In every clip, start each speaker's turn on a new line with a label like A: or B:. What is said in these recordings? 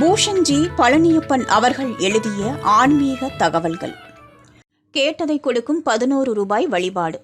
A: பூஷன்ஜி பழனியப்பன் அவர்கள் எழுதிய ஆன்மீக தகவல்கள். கேட்டதை கொடுக்கும் பதினோரு ரூபாய் வழிபாடு.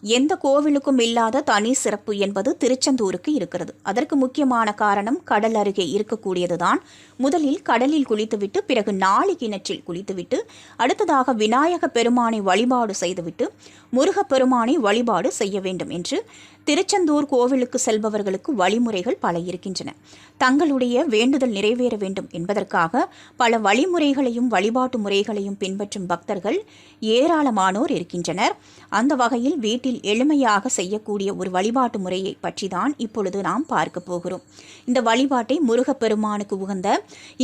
A: எந்த கோவிலுக்கும் இல்லாத தனி சிறப்பு என்பது திருச்செந்தூருக்கு இருக்கிறது. அதற்கு முக்கியமான காரணம் கடல் அருகே இருக்கக்கூடியதுதான். முதலில் கடலில் குளித்துவிட்டு பிறகு நாளி கிணற்றில் குளித்துவிட்டு அடுத்ததாக விநாயக பெருமானை வழிபாடு செய்துவிட்டு முருகப் பெருமானை வழிபாடு செய்ய வேண்டும் என்று திருச்செந்தூர் கோவிலுக்கு செல்பவர்களுக்கு வழிமுறைகள் பல இருக்கின்றன. தங்களுடைய வேண்டுதல் நிறைவேற வேண்டும் என்பதற்காக பல வழிமுறைகளையும் வழிபாட்டு முறைகளையும் பின்பற்றும் பக்தர்கள் ஏராளமானோர் இருக்கின்றனர். அந்த வகையில் வீட்டில் வீட்டில் எளிமையாக செய்யக்கூடிய ஒரு வழிபாட்டு முறையை பற்றி தான் இப்பொழுது நாம் பார்க்க போகிறோம். இந்த வழிபாட்டை முருகப்பெருமானுக்கு உகந்த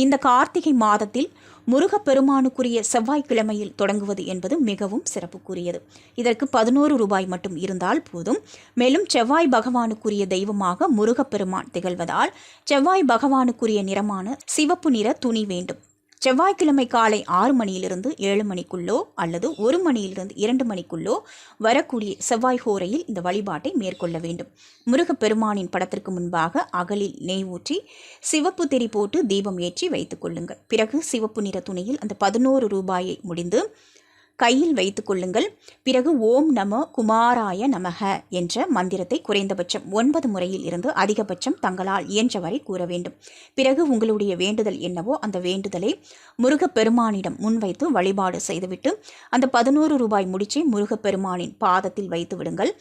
A: இந்த கார்த்திகை மாதத்தில் முருகப்பெருமானுக்குரிய செவ்வாய்க்கிழமையில் தொடங்குவது என்பது மிகவும் சிறப்புக்குரியது. இதற்கு பதினோரு ரூபாய் மட்டும் இருந்தால் போதும். மேலும் செவ்வாய் பகவானுக்குரிய தெய்வமாக முருகப்பெருமான் திகழ்வதால் செவ்வாய் பகவானுக்குரிய நிறமான சிவப்பு நிற துணி வேண்டும். செவ்வாய்க்கிழமை காலை ஆறு மணியிலிருந்து ஏழு மணிக்குள்ளோ அல்லது ஒரு மணியிலிருந்து இரண்டு மணிக்குள்ளோ வரக்கூடிய செவ்வாய் ஹோரையில் இந்த வழிபாட்டை மேற்கொள்ள வேண்டும். முருகப்பெருமானின் படத்திற்கு முன்பாக அகலில் நெய் ஊற்றி சிவப்பு திரி போட்டு தீபம் ஏற்றி வைத்துக் கொள்ளுங்கள். பிறகு சிவப்பு நிற துணியில் அந்த பதினோரு ரூபாயை முடிந்து கையில் வைத்துக் கொள்ளுங்கள். பிறகு ஓம் நம குமாராய நமக என்ற மந்திரத்தை குறைந்தபட்சம் ஒன்பது முறையில் இருந்து அதிகபட்சம் தங்களால் இயன்றவரை கூற வேண்டும். பிறகு உங்களுடைய வேண்டுதல் என்னவோ அந்த வேண்டுதலை முருகப்பெருமானிடம் முன்வைத்து வழிபாடு செய்துவிட்டு அந்த பதினோரு ரூபாய் முடிச்சை முருகப்பெருமானின் பாதத்தில் வைத்து விடுங்கள்.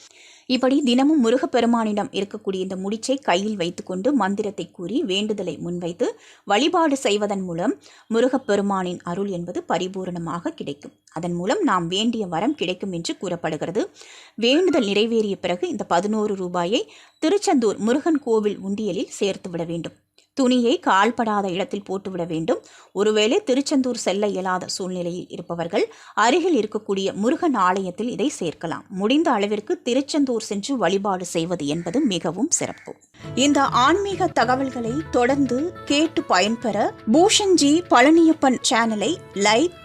A: இப்படி தினமும் முருகப்பெருமானிடம் இருக்கக்கூடிய இந்த முடிச்சை கையில் வைத்துக்கொண்டு மந்திரத்தை கூறி வேண்டுதலை முன்வைத்து வழிபாடு செய்வதன் மூலம் முருகப்பெருமானின் அருள் என்பது பரிபூரணமாக கிடைக்கும். அதன் மூலம் நாம் வேண்டிய வரம் கிடைக்கும் என்று கூறப்படுகிறது. வேண்டுதல் நிறைவேறிய பிறகு இந்த பதினோரு ரூபாயை திருச்செந்தூர் முருகன் கோவில் உண்டியலில் சேர்த்து விட வேண்டும். துணியை கால்படாத இடத்தில் போட்டுவிட வேண்டும். ஒருவேளை திருச்செந்தூர் செல்ல இயலாத சூழ்நிலையில் இருப்பவர்கள் அருகில் இருக்கக்கூடிய முருகன் ஆலயத்தில் இதை சேர்க்கலாம். முடிந்த அளவிற்கு திருச்செந்தூர் சென்று வழிபாடு செய்வது என்பது மிகவும் சிறப்பு. இந்த ஆன்மீக தகவல்களை தொடர்ந்து கேட்டு பயன்பெற பூஷன்ஜி பழனியப்பன் சேனலை லைக்